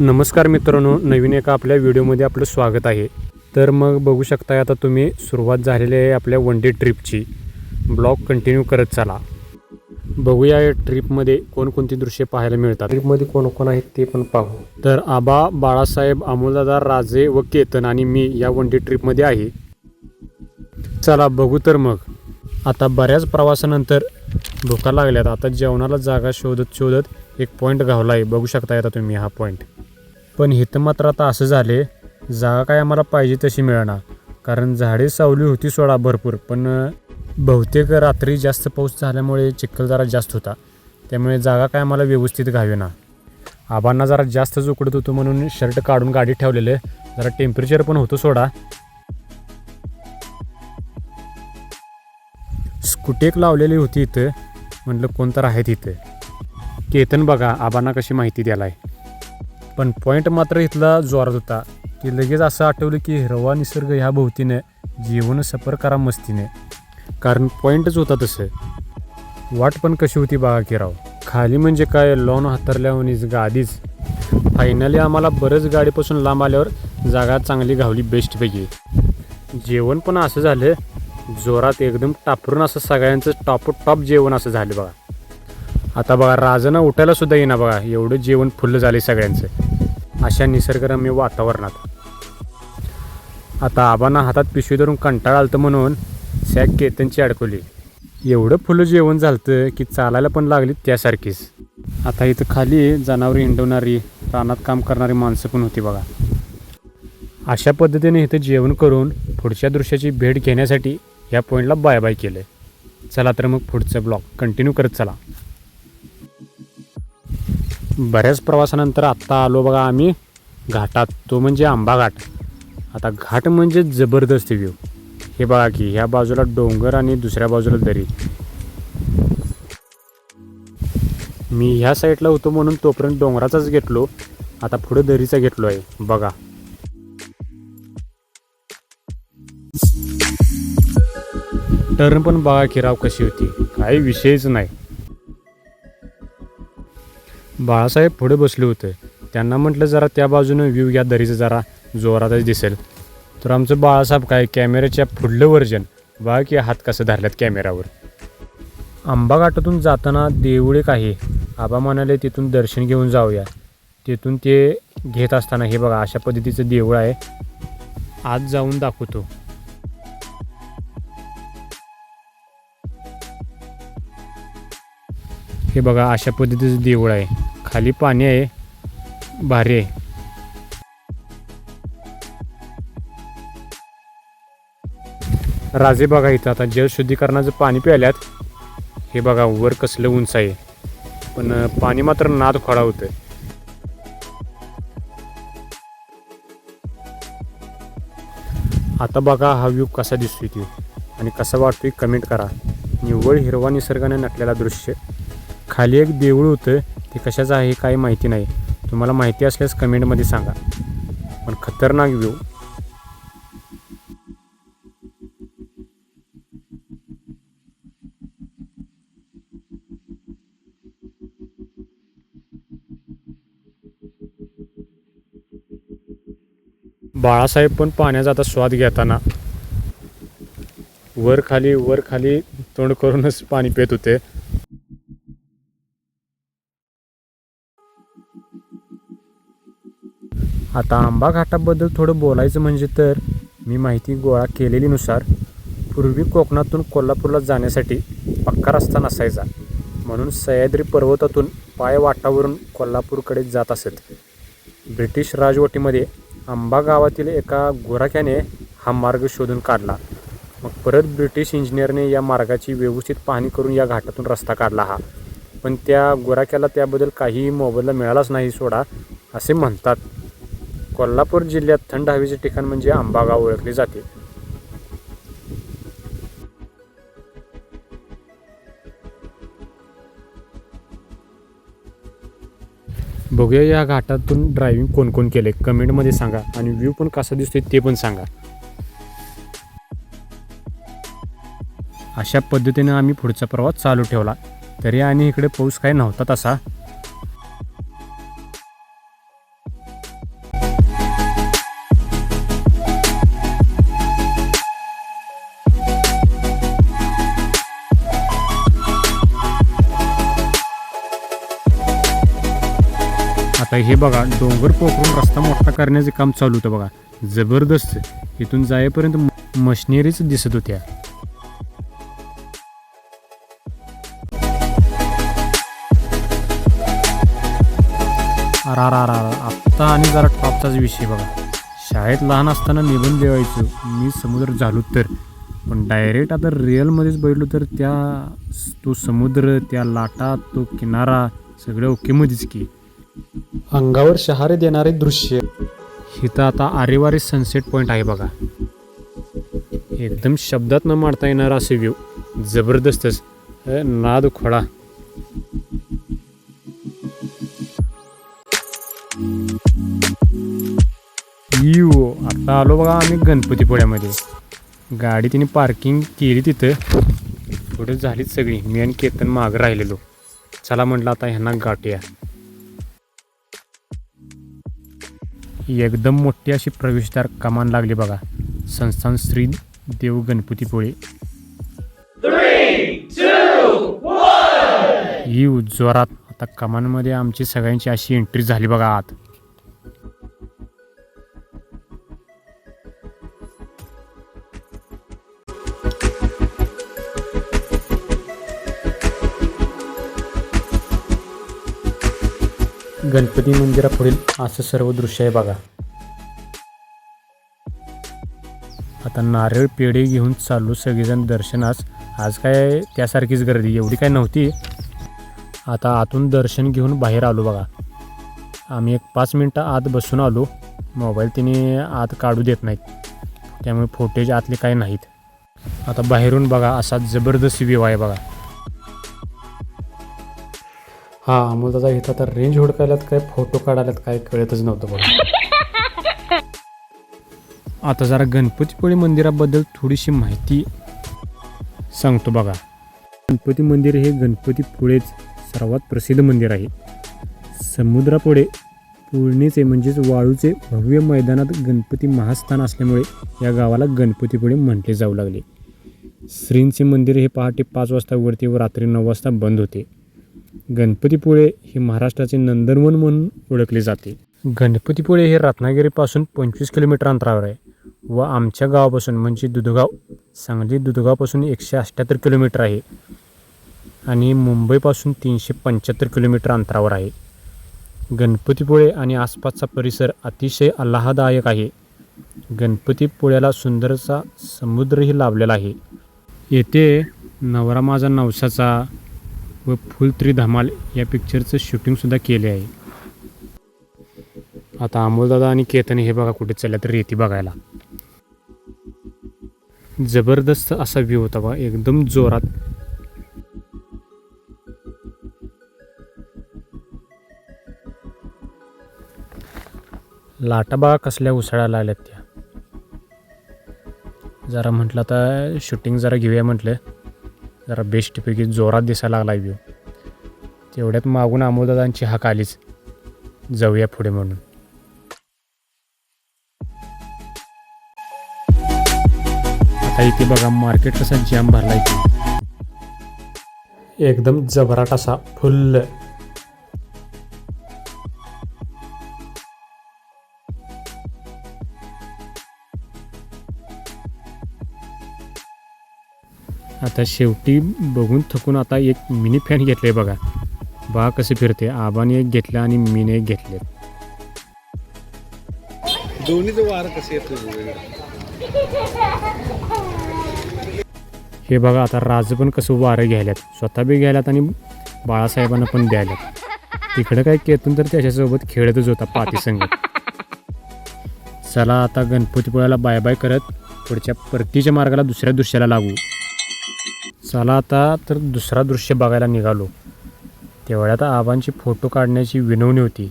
नमस्कार मित्रांनो नवीन एका आपल्या व्हिडिओमध्ये आपलं स्वागत आहे. तर मग बघू शकताय आता तुम्ही सुरुवात झालेली आहे आपल्या वन डे ट्रिपची ब्लॉग कंटिन्यू करत चला. बघूया या ट्रिपमध्ये कोणकोणती दृश्ये पाहायला मिळतात. ट्रिपमध्ये कोण कोण आहेत ते पण पाहू. तर आबा बाळासाहेब अमोलदादा राजे व केतन आणि मी या वन डे ट्रिपमध्ये आहे. चला बघू तर मग. आता बऱ्याच प्रवासानंतर भुका लागल्यात. आता जेवणाला जागा शोधत शोधत एक पॉईंट गावला आहे बघू शकता येता तुम्ही हा पॉईंट पण इथं मात्र आता असं झाले जागा काय आम्हाला पाहिजे तशी मिळणार. कारण झाडे सावली होती सोडा भरपूर पण बहुतेक रात्री जास्त पाऊस झाल्यामुळे चिखल जरा जास्त होता. त्यामुळे जागा काय आम्हाला व्यवस्थित घावे ना आबांना जरा जास्तच उकडत होतो म्हणून शर्ट काढून गाडी ठेवलेले. जरा टेम्परेचर पण होतं सोडा. स्कूटी लावलेली होती इथं. म्हटलं कोण तर आहेत इथं केतन बघा आबांना कशी माहिती द्यायला आहे पण पॉईंट मात्र इथला जोरात होता. की लगेच असं आठवलं की हिरवा निसर्ग ह्या भोवतीने जीवन सफर करा मस्तीने. कारण पॉईंटच होता तसं. वाट पण कशी होती बघा की राव. खाली म्हणजे काय लॉन हातरल्यावनीच गादीच. फायनली आम्हाला बरंच गाडीपासून लांब आल्यावर जागा चांगली घावली बेस्टपैकी जेवण पण असं झालं जोरात एकदम टापरून असं सगळ्यांचं टॉप टॉप जेवण असं झालं बघा. आता बघा राजांना उठायला सुद्धा येईना बघा. एवढं जेवण फुल्ल झाले सगळ्यांचं. अशा निसर्गरम्य वातावरणात. आता आबांना हातात पिशवी धरून कंटाळा आलतं म्हणून सॅक केतनची अडकवली. एवढं फुलं जेवण झालतं की चालायला पण लागली त्यासारखीच. आता इथं खाली जनावरे हिंडवणारी रानात काम करणारी माणसं पण होती बघा. अशा पद्धतीने इथं जेवण करून पुढच्या दृश्याची भेट घेण्यासाठी या पॉईंटला बाय बाय केलं चला तर मग पुढचं ब्लॉग कंटिन्यू करत चला. बऱ्याच प्रवासानंतर आत्ता आलो बघा आम्ही. घाटात. तो म्हणजे आंबा घाट. आता घाट म्हणजे जबरदस्त व्ह्यू हे बघा की ह्या बाजूला डोंगर आणि दुसऱ्या बाजूला दरी. मी ह्या साईडला होतो म्हणून तोपर्यंत डोंगराचाच घेतलो. आता पुढे दरीचा घेतलो आहे बघा. टर्न पण बघा खिराव कशी होती. काही विषयच नाही. बाळासाहेब पुढे बसले होते. त्यांना म्हटलं जरा त्या बाजूनं व्ह्यू घ्या दरीचं जरा जोरातच दिसेल. तर आमचं बाळासाहेब काय कॅमेऱ्याच्या पुढलं वर्जन बघा की हात कसं धरल्यात कॅमेऱ्यावर. आंबा घाटातून जाताना देवळे काही आबा म्हणाले तिथून दर्शन घेऊन जाऊया. तिथून ते घेत असताना हे बघा अशा पद्धतीचं देऊळ आहे. आज जाऊन दाखवतो. हे बघा अशा पद्धतीचं देऊळ आहे. खाली पाणी आहे. भारी आहे. राजे बघा इथं आता जलशुद्धीकरणाचं पाणी प्यायल्यात. हे बघा वर कसलं उंच आहे. पण पाणी मात्र नाद खोडा होतं आता बघा हा व्ह्यू कसा दिसतोय ती आणि कसा वाटतोय कमेंट करा. निव्वळ हिरवा निसर्गाने नटलेला दृश्य. खाली एक देऊळ होतं ते कशाचं आहे काही माहिती नाही. तुम्हाला माहिती असल्यास कमेंटमध्ये सांगा. पण खतरनाक व्ह्यू बाळासाहेब पण पाण्याचा आता स्वाद घेताना. वर खाली वर खाली तोंड करूनच पाणी पित होते. आता आंबा घाटाबद्दल थोडं बोलायचं म्हणजे तर मी माहिती गोळा केलेलीनुसार पूर्वी कोकणातून कोल्हापूरला जाण्यासाठी पक्का रस्ता नसायचा. म्हणून सह्याद्री पर्वतातून पाय वाटावरून कोल्हापूरकडे जात असत. ब्रिटिश राजवटीमध्ये आंबा गावातील एका गोराख्याने हा मार्ग शोधून काढला. मग परत ब्रिटिश इंजिनियरने या मार्गाची व्यवस्थित पाहणी करून या घाटातून रस्ता काढला हा. पण त्या गुराख्याला त्याबद्दल काहीही मोबदला मिळालाच नाही सोडा असे म्हणतात. कोल्हापूर जिल्ह्यात थंड हवेचे ठिकाण म्हणजे आंबागाव ओळखले जाते. बघूया या घाटातून ड्रायव्हिंग कोण कोण केले कमेंटमध्ये सांगा आणि व्ह्यू पण कसा दिसतोय ते पण सांगा. अशा पद्धतीने आम्ही पुढचा प्रवास चालू ठेवला. तरी आणि इकडे पाऊस काही नव्हता तसा. आता हे बघा डोंगर पोखरून रस्ता मोठा करण्याचे काम चालू होतं बघा. जबरदस्त. इथून जाईपर्यंत मशिनरीच दिसत होत्या. अरा रा रा आत्ता आणि जरा टॉपचाच विषय बघा. शाळेत लहान असताना निबंध लिहायचो. मी समुद्र झालो तर. पण डायरेक्ट आता रिअलमध्येच बैठलो तर त्या तो समुद्र त्या लाटा तो किनारा सगळं ओकेमध्येच की. अंगावर शहारे देणारे दृश्य. इथं आता आरेवारे सनसेट पॉईंट आहे बघा. एकदम शब्दात न मांडता येणार असे व्ह्यू जबरदस्तच नाद खोळा यो आता आलो बघा आम्ही गणपतीपुळ्यामध्ये. गाडी तिने पार्किंग केली तिथं. पुढे झालीच सगळी. मी आणि केतन मागं राहिलेलो. चला म्हटलं आता ह्यांना गाठूया. एकदम मोठी अशी प्रवेशद्वार कमान लागली बघा. संस्थान श्री देव गणपतीपुळे ही जोरात आता कमानमध्ये आमची सगळ्यांची अशी एंट्री झाली बघा आत. गणपती मंदिरापुढील असं सर्व दृश्य आहे बघा. आता नारळ पेढे घेऊन चाललो सगळेजण दर्शनास. आज काय त्यासारखीच गर्दी एवढी काय नव्हती. आता आतून दर्शन घेऊन बाहेर आलो बघा. आम्ही एक पाच मिनटं आत बसून आलो. मोबाईल तिने आत काढू देत नाहीत. त्यामुळे फोटेज आतले काय नाहीत. आता बाहेरून बघा असा जबरदस्त व्ह्यू आहे बघा. हा अमोल दादा इथं आता रेंज हुडकायलात काय? फोटो काढायलात काय? कळतच नव्हतं बघा. आता जरा गणपतीपुळे मंदिराबद्दल थोडीशी माहिती सांगतो बघा. गणपती मंदिर हे गणपतीपुळेच सर्वात प्रसिद्ध मंदिर आहे. समुद्रापुढे पुळणीचे म्हणजेच वाळूचे भव्य मैदानात गणपती महास्थान असल्यामुळे या गावाला गणपतीपुळे म्हटले जाऊ लागले. श्रींचे मंदिर हे पहाटे पाच वाजता उघडते व रात्री नऊ वाजता बंद होते. गणपतीपुळे हे महाराष्ट्राचे नंदनवन म्हणून ओळखले जाते. गणपतीपुळे हे रत्नागिरीपासून पंचवीस किलोमीटर अंतरावर आहे व आमच्या गावापासून म्हणजे दुधगाव सांगली दुधगावपासून एकशे अठ्ठ्याहत्तर किलोमीटर आहे आणि मुंबईपासून तीनशे पंच्याहत्तर किलोमीटर अंतरावर आहे. गणपतीपुळे आणि आसपासचा परिसर अतिशय आल्हादायक आहे. गणपतीपुळ्याला सुंदरसा समुद्रही लाभलेला आहे. येथे नवरा माझा नवसाचा व फुल थ्री धमाल या पिक्चरचं शूटिंगसुद्धा केले आहे. आता अमोलदादा आणि केतन हे बघा कुठे चालल्या तर रेती बघायला. जबरदस्त असा व्ह्यू होता बघा एकदम जोरात. लाटा बघा कसल्या उसळायला लागल्यात त्या. जरा म्हटलं आता शूटिंग जरा घेऊया म्हटलं. जरा बेस्टपैकी जोरात दिसायला लागला व्ह्यू. तेवढ्यात मागून अमोलदादांची हाक आलीच. जाऊया पुढे म्हणून. आता इथे बघा मार्केट कसा जॅम भरला इथे एकदम जबराट असा फुल्ल. आता शेवटी बघून थकून आता एक मिनी फॅन घेतले बघा. बा कसे फिरते. आबाने एक घेतलं आणि मीने एक घेतले हे बघा आता राज पण कसं वारं घ्यायल्यात. स्वतः बी घ्यायल्यात आणि बाळासाहेबांना पण द्यायल्यात. तिकडं काय केतून तर त्याच्यासोबत खेळतच होता पाती संगत चला आता गणपतीपुळ्याला बाय बाय करत पुढच्या परतीच्या मार्गाला दुसऱ्या दृश्याला लागू. चला आता तर दुसरा दृश्य बघायला निघालो. तेवढ्यात आबांची फोटो काढण्याची विनवणी होती.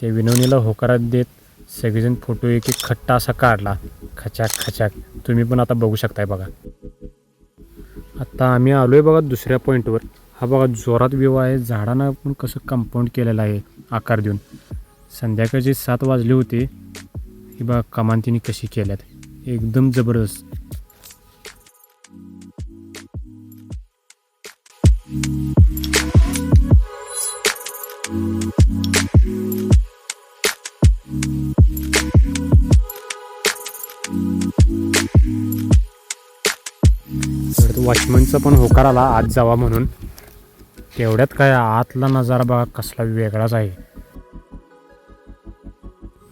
त्या विनवणीला होकारात देत सगळेजण फोटो एक एक खट्टा असा काढला. खचाक खचाक. तुम्ही पण आता बघू शकताय बघा. आता आम्ही आलो आहे बघा दुसऱ्या पॉईंटवर हा बघा जोरात विवाह आहे. झाडांना पण कसं कंपाऊंड केलेलं आहे आकार देऊन. संध्याकाळचे सात वाजले होते. ही बघा कमांतीने कशी केल्यात. एकदम जबरदस्त. वॉचमनचा पण होकार आला आत जावा म्हणून. तेवढ्यात काय आतला नजारा बघा कसला वेगळाच आहे.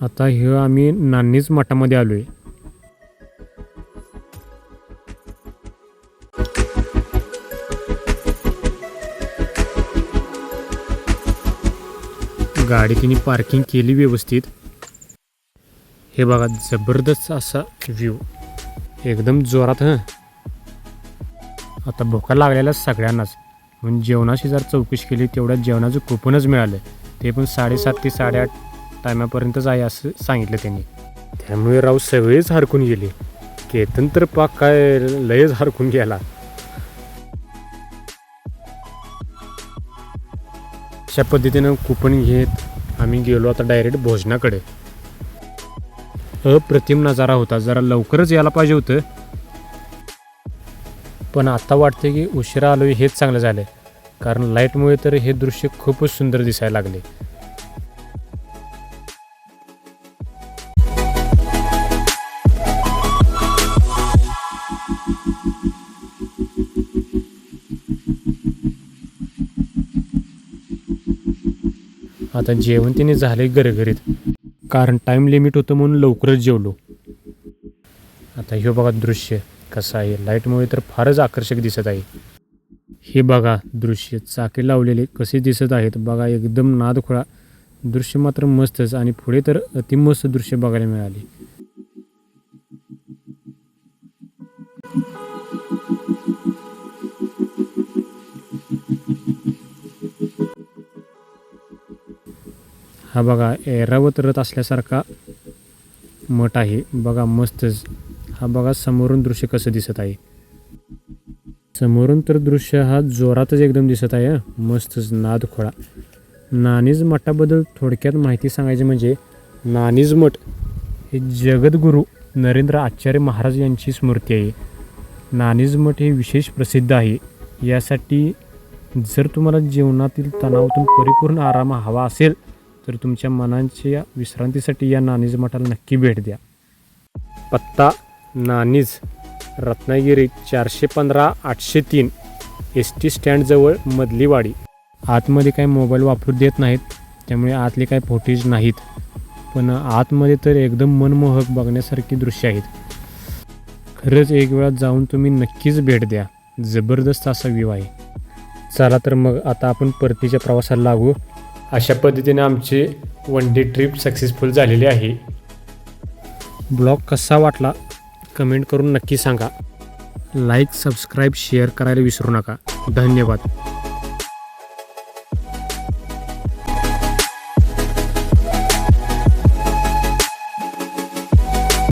आता हे आम्ही नान्नीच मठामध्ये आलो आहे गाडी तिने पार्किंग केली व्यवस्थित. हे बघा जबरदस्त असा व्ह्यू एकदम जोरात हं. आता भोका लागलेला सगळ्यांनाच. म्हणून जेवणाची जर चौकशी केली तेवढ्या जेवणाचं कुपनच मिळालं. ते पण साडेसात ते साडेआठ टायमापर्यंतच आहे असं सांगितलं त्यांनी. त्यामुळे राव सगळेच हरकून गेले. केतन तर पाक काय लयच हरकून गेला. अशा पद्धतीनं कुपन घेत आम्ही गेलो आता डायरेक्ट भोजनाकडे. अप्रतिम नजारा होता. जरा लवकरच यायला पाहिजे होतं. पण आता वाटतं की उशिरा आलो हेच चांगलं झालं कारण लाईटमुळे तर हे दृश्य खूपच सुंदर दिसायला लागले. आता जेवण तिने झाले गरगरीत कारण टाईम लिमिट होतं म्हणून लवकरच जेवलो. आता हे बघा दृश्य कसं आहे. लाईटमुळे तर फारच आकर्षक दिसत आहे. हे बघा दृश्य. चाके लावलेले कसे दिसत आहेत. बघा एकदम नादखोळा. दृश्य मात्र मस्तच आणि पुढे तर अतिमस्त दृश्य बघायला मिळाले. हा बघा ऐरावत रथ असल्यासारखा मठ आहे. बघा मस्तच हा बघा समोरून दृश्य कसं दिसत आहे. समोरून तर दृश्य हा जोरातच एकदम दिसत आहे मस्तच नादखोळा नाणीज मठाबद्दल थोडक्यात माहिती सांगायची म्हणजे नाणीज मठ हे जगद्गुरू नरेंद्र आचार्य महाराज यांची स्मृती आहे. नाणीज मठ हे विशेष प्रसिद्ध आहे. यासाठी जर तुम्हाला जीवनातील तणावातून परिपूर्ण आराम हवा असेल तर तुमच्या मनांच्या विश्रांतीसाठी या नाणीज मठाला नक्की भेट द्या. पत्ता नाणीज रत्नागिरी चारशे पंधरा आठशे तीन एस टी स्टँडजवळ मधली वाडी आतमध्ये काही मोबाईल वापरू देत नाहीत त्यामुळे आतले काही फोटेज नाहीत. पण आतमध्ये तर एकदम मनमोहक बघण्यासारखी दृश्य आहेत. खरंच एक वेळा जाऊन तुम्ही नक्कीच भेट द्या. जबरदस्त असा व्ह्यू आहे. चला तर मग आता आपण परतीच्या प्रवासाला लागू. अशा पद्धतीने आमची वन डे ट्रिप सक्सेसफुल झालेली आहे. ब्लॉग कसा वाटला? कमेंट करून नक्की सांगा. लाईक सबस्क्राईब शेअर करायला विसरू नका. धन्यवाद.